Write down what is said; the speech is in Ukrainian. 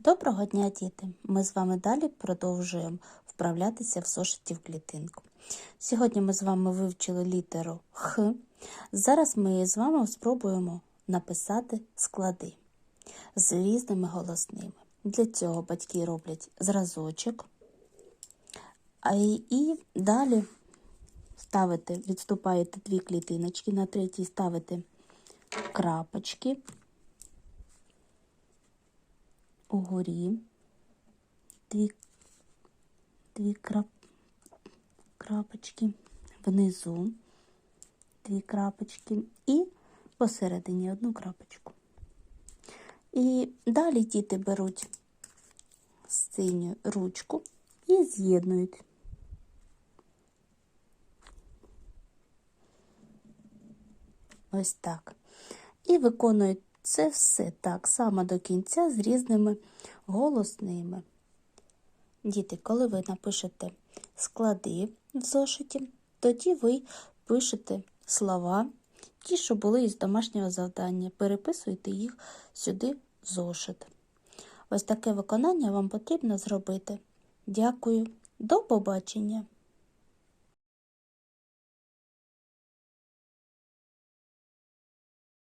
Доброго дня, діти! Ми з вами далі продовжуємо вправлятися в зошиті в клітинку. Сьогодні ми з вами вивчили літеру Х. Зараз ми з вами спробуємо написати склади з різними голосними. Для цього батьки роблять зразочок, і далі ставите, відступаєте дві клітиночки, на третій ставите крапочки угорі, дві, дві крап, крапочки, внизу дві крапочки і посередині одну крапочку. І далі діти беруть синю ручку і з'єднують. Ось так. І виконують це все так само до кінця з різними голосними. Діти, коли ви напишете склади в зошиті, тоді ви пишете слова, ті, що були із домашнього завдання, переписуєте їх сюди в зошит. Ось таке виконання вам потрібно зробити. Дякую, до побачення!